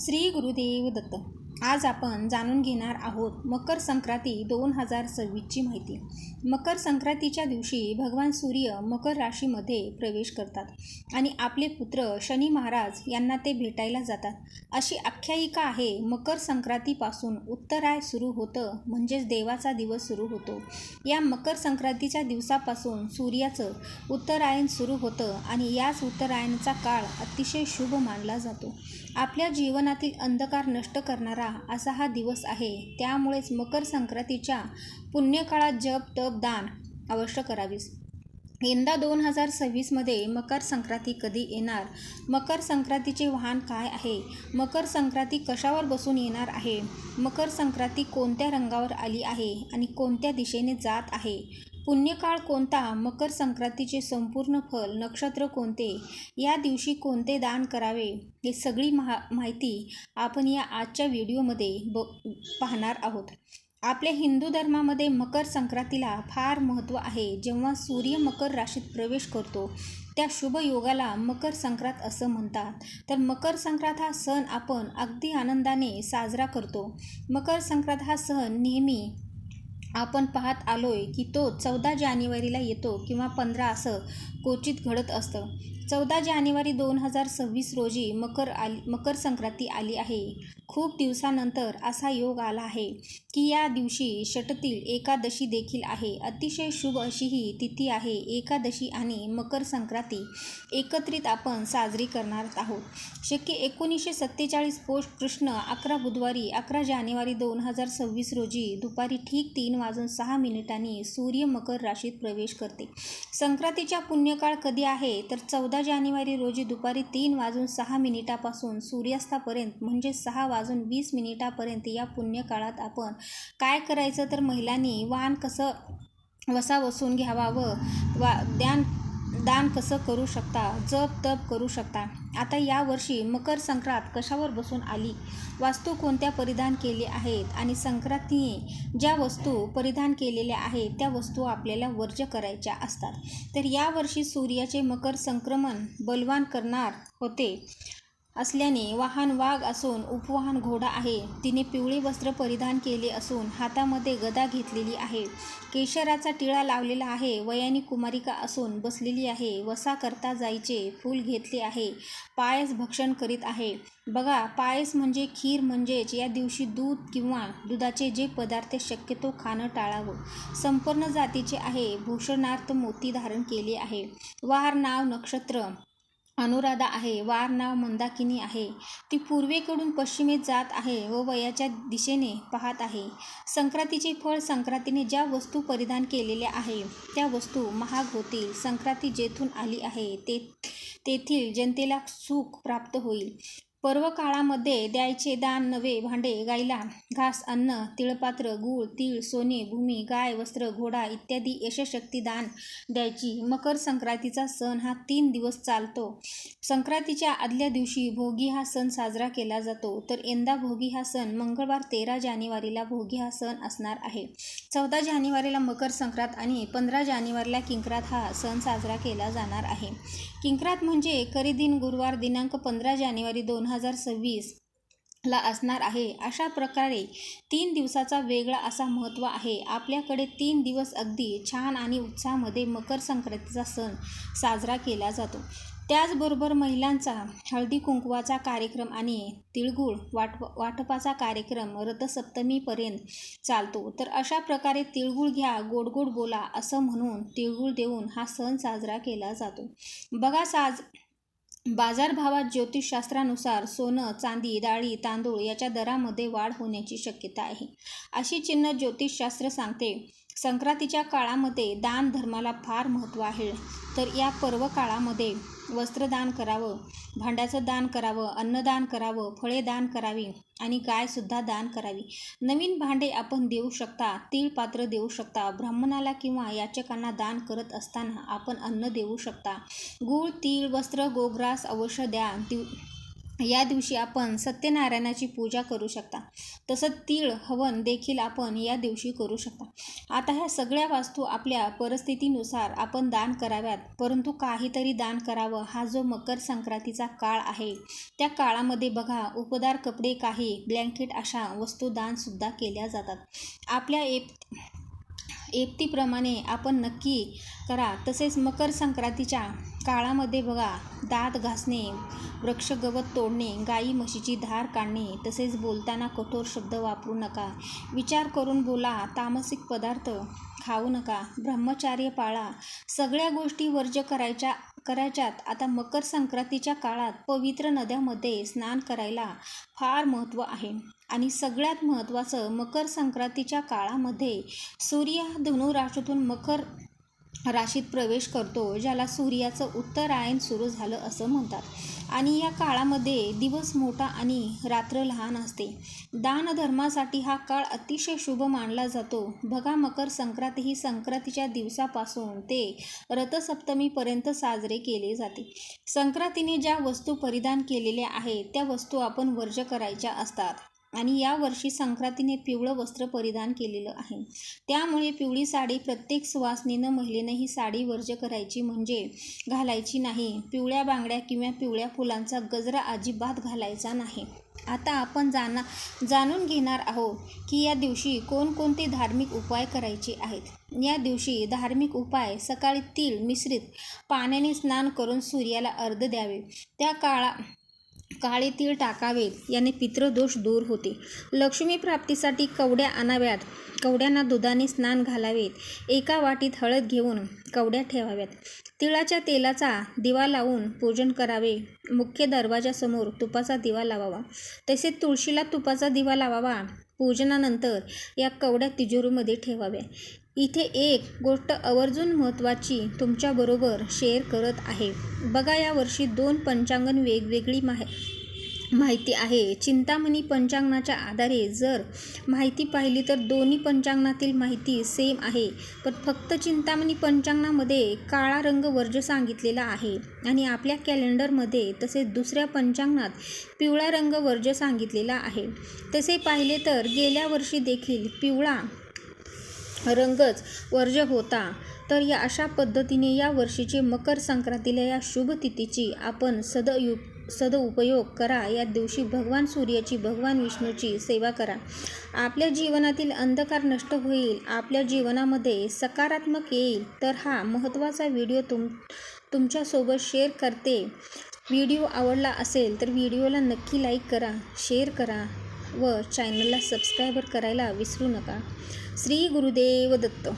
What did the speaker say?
श्री गुरुदेव दत्त. आज आपण जाणून घेणार आहोत मकर संक्रांती दोन हजार सव्वीसची माहिती. मकर संक्रांतीच्या दिवशी भगवान सूर्य मकर राशीमध्ये प्रवेश करतात आणि आपले पुत्र शनी महाराज यांना ते भेटायला जातात. अशी आख्यायिका आहे मकर संक्रांतीपासून उत्तराय सुरू होतं म्हणजेच देवाचा दिवस सुरू होतो. या मकर संक्रांतीच्या दिवसापासून सूर्याचं उत्तरायण सुरू होतं आणि याच उत्तरायणाचा काळ अतिशय शुभ मानला जातो. आपल्या जीवनातील अंधकार नष्ट करणारा असा हा दिवस आहे. त्यामुळेच मकर संक्रांतीच्या पुण्यकाळात जप तप दान अवश्य करावीस. यंदा दोन हजार सव्वीसमध्ये मकर संक्रांती कधी येणार? मकर संक्रांतीचे वाहन काय आहे? मकर संक्रांती कशावर बसून येणार आहे? मकर संक्रांती कोणत्या रंगावर आली आहे? आणि कोणत्या दिशेने जात आहे? पुण्यकाळ कोणता मकर संक्रांतीचे संपूर्ण फल नक्षत्र कोणते या दिवशी कोणते दान करावे हे सगळी महा माहिती आपण या आजच्या व्हिडिओमध्ये ब पाहणार आहोत. आपल्या हिंदू धर्मामध्ये मकर संक्रांतीला फार महत्त्व आहे. जेव्हा सूर्य मकर राशीत प्रवेश करतो त्या शुभ योगाला मकर संक्रांत असं म्हणतात. तर मकर संक्रांत हा सण आपण अगदी आनंदाने साजरा करतो. मकर संक्रांत हा सण नेहमी आपण पाहत आलो आहे की तो चौदा जानेवारीला येतो किंवा पंधरा असं क्वचित घडत असतं. चौदा जानेवारी दोन हजार सव्वीस रोजी मकर आली मकर संक्रांती आली आहे. खूप दिवसानंतर असा योग आला आहे की या दिवशी षटतील एकादशी देखील आहे. अतिशय शुभ अशी ही तिथी आहे. एकादशी आणि मकर संक्रांती एकत्रित आपण साजरी करणार आहोत. शक्य एकोणीसशे सत्तेचाळीस पोष कृष्ण अकरा बुधवारी अकरा जानेवारी दोन हजार सव्वीस रोजी दुपारी ठीक तीन वाजून सहा मिनिटांनी सूर्य मकर राशीत प्रवेश करते. संक्रांतीच्या पुण्य शून्यकाळ कधी आहे? तर चौदा जानेवारी रोजी दुपारी तीन वाजून सहा मिनिटापासून सूर्यास्तापर्यंत म्हणजे सहा वाजून वीस मिनिटापर्यंत या पुण्यकाळात आपण काय करायचं? तर महिलांनी वाण कसं वसा वसून घ्यावा व वा द्यान दान कसं करू शकता? जप तप करू शकता. आता यावर्षी मकर संक्रांत कशावर बसून आली? वास्तू कोणत्या परिधान केले आहेत? आणि संक्रांतीने ज्या वस्तू परिधान केलेल्या आहेत त्या वस्तू आपल्याला वर्ज करायच्या असतात. तर यावर्षी सूर्याचे मकर संक्रमण बलवान करणार होते. असल्याने वाहन वाघ असून उपवाहन घोडा आहे. तिने पिवळे वस्त्र परिधान केले असून हातामध्ये गदा घेतलेली आहे. केशराचा टिळा लावलेला आहे. वयानी कुमारिका असून बसलेली आहे. वसा करता जायचे फूल घेतले आहे. पायस भक्षण करीत आहे. बघा पायस म्हणजे खीर म्हणजेच या दिवशी दूध किंवा दुधाचे जे पदार्थ शक्यतो खाणं टाळावं. संपूर्ण जातीचे आहे. भूषणार्थ मोती धारण केले आहे. वार नाव नक्षत्र अनुराधा आहे वार नाव मंदाकिनी आहे. ती पूर्वेकडून पश्चिमेत जात आहे व वयाच्या दिशेने पाहत आहे. संक्रांतीचे फळ संक्रांतीने ज्या वस्तू परिधान केलेल्या आहे त्या वस्तू महाग होतील. संक्रांती जेथून आली आहे ते तेथील जनतेला सुख प्राप्त होईल. पर्व काळामध्ये द्यायचे दान नवे भांडे गाईला घास अन्न तिळपात्र गूळ तीळ सोने भूमी गाय वस्त्र घोडा इत्यादी यशशक्ती दान द्यायची. मकर संक्रांतीचा सण हा तीन दिवस चालतो. संक्रांतीच्या आदल्या दिवशी भोगी हा सण साजरा केला जातो. तर यंदा भोगी हा सण मंगळवार तेरा जानेवारीला भोगी हा सण असणार आहे. चौदा जानेवारीला मकर संक्रांत आणि पंधरा जानेवारीला किंक्रात हा सण साजरा केला जाणार आहे. किंक्रात म्हणजे करीदिन गुरुवार दिनांक पंधरा जानेवारी दोन हजार सव्वीस ला असणार आहे. अशा प्रकारे तीन दिवसाचा वेगळा असा महत्त्व आहे. आपल्याकडे तीन दिवस अगदी छान आणि उत्साहामध्ये मकर संक्रांतीचा सण साजरा केला जातो. त्याचबरोबर महिलांचा हळदी कुंकवाचा कार्यक्रम आणि तिळगुळ वाट वाटपाचा कार्यक्रम रथसप्तमीपर्यंत चालतो. तर अशा प्रकारे तिळगुळ घ्या गोड गोड बोला असं म्हणून तिळगुळ देऊन हा सण साजरा केला जातो. बघा साज बाजारभावात ज्योतिषशास्त्रानुसार सोनं चांदी डाळी तांदूळ याच्या दरामध्ये वाढ होण्याची शक्यता आहे. अशी चिन्ह ज्योतिषशास्त्र सांगते. संक्रांतीच्या काळामध्ये दान धर्माला फार महत्त्व आहे. तर या पर्व काळामध्ये वस्त्रदान करावं भांड्याचं दान करावं अन्नदान करावं फळे दान करावी आणि गायसुद्धा दान करावी. नवीन भांडे आपण देऊ शकता तीळ पात्र देऊ शकता ब्राह्मणाला किंवा याचकांना दान करत असताना आपण अन्न देऊ शकता. गूळ तीळ वस्त्र गोग्रास अवश्य द्या. दिव या दिवशी आपण सत्यनारायणाची पूजा करू शकता. तसं तीळ हवन देखील आपण या दिवशी करू शकता. आता ह्या सगळ्या वस्तू आपल्या परिस्थितीनुसार आपण दान कराव्यात. परंतु काहीतरी दान करावं हा जो मकर संक्रांतीचा काळ आहे त्या काळामध्ये बघा उपदार कपडे काही ब्लँकेट अशा वस्तू दानसुद्धा केल्या जातात. आपल्या एप एप्तीप्रमाणे आपण नक्की करा. तसेच मकर संक्रांतीच्या काळामध्ये बघा दात घासणे वृक्ष गवत तोडणे गाई म्हशीची धार काढणे तसेच बोलताना कठोर शब्द वापरू नका. विचार करून बोला तामसिक पदार्थ खाऊ नका. ब्रह्मचार्य पाळा सगळ्या गोष्टी वर्ज्य करायच्या करायच्यात. आता मकर संक्रांतीच्या काळात पवित्र नद्यामध्ये स्नान करायला फार महत्त्व आहे. आणि सगळ्यात महत्त्वाचं मकर संक्रांतीच्या काळामध्ये सूर्य धनुराशीतून मकर राशीत प्रवेश करतो ज्याला सूर्याचं उत्तरायण सुरू झालं असं म्हणतात. आणि या काळामध्ये दिवस मोठा आणि रात्र लहान असते. दानधर्मासाठी हा काळ अतिशय शुभ मानला जातो. बघा मकर संक्रांती ही संक्रांतीच्या दिवसापासून ते रथसप्तमीपर्यंत साजरे केले जाते. संक्रांतीने ज्या वस्तू परिधान केलेल्या आहेत त्या वस्तू आपण वर्ज करायच्या असतात. आणि यावर्षी संक्रांतीने पिवळं वस्त्र परिधान केलेलं आहे. त्यामुळे पिवळी साडी प्रत्येक सुवासनीनं महिलेनं ही साडी वर्ज करायची म्हणजे घालायची नाही. पिवळ्या बांगड्या किंवा पिवळ्या फुलांचा गजरा अजिबात घालायचा नाही. आता आपण जाणा जाणून घेणार आहोत की या दिवशी कोणकोणते धार्मिक उपाय करायचे आहेत. या दिवशी धार्मिक उपाय सकाळी तीळ मिश्रित पाण्याने स्नान करून सूर्याला अर्ध द्यावे. त्या काळा काळे तीळ टाकावेत याने पितृदोष दूर होते. लक्ष्मी प्राप्तीसाठी कवड्या आणाव्यात. कवड्यांना दुधाने स्नान घालावेत. एका वाटीत हळद घेऊन कवड्या ठेवाव्यात. तिळाच्या तेलाचा दिवा लावून पूजन करावे. मुख्य दरवाजासमोर तुपाचा दिवा लावावा. तसेच तुळशीला तुपाचा दिवा लावावा. पूजनानंतर या कवड्या तिजोरीमध्ये ठेवाव्या. इथे एक गोष्ट आवर्जून महत्त्वाची तुमच्याबरोबर शेअर करत आहे. बघा यावर्षी दोन पंचांगण वेगवेगळी माहि माहिती आहे. चिंतामणी पंचांगणाच्या आधारे जर माहिती पाहिली तर दोन्ही पंचांगणातील माहिती सेम आहे. पण फक्त चिंतामणी पंचांगणामध्ये काळा रंग वर्ज सांगितलेला आहे आणि आपल्या कॅलेंडरमध्ये तसेच दुसऱ्या पंचांगणात पिवळा रंग वर्ज सांगितलेला आहे. तसे पाहिले तर गेल्या वर्षी देखील पिवळा रंगच वर्ज होता. तर या अशा पद्धतीने या वर्षीची मकर संक्रांतीला या शुभ तिथीची आपण सदयु सदउपयोग करा. या दिवशी भगवान सूर्याची भगवान विष्णूची सेवा करा. आपल्या जीवनातील अंधकार नष्ट होईल. आपल्या जीवनामध्ये सकारात्मक येईल. तर हा महत्त्वाचा व्हिडिओ तुम तुमच्यासोबत शेअर करते. व्हिडिओ आवडला असेल तर व्हिडिओला नक्की लाईक करा शेअर करा. व चॅनलला सबस्क्रायबर करायला विसरू नका. श्री गुरुदेव दत्त.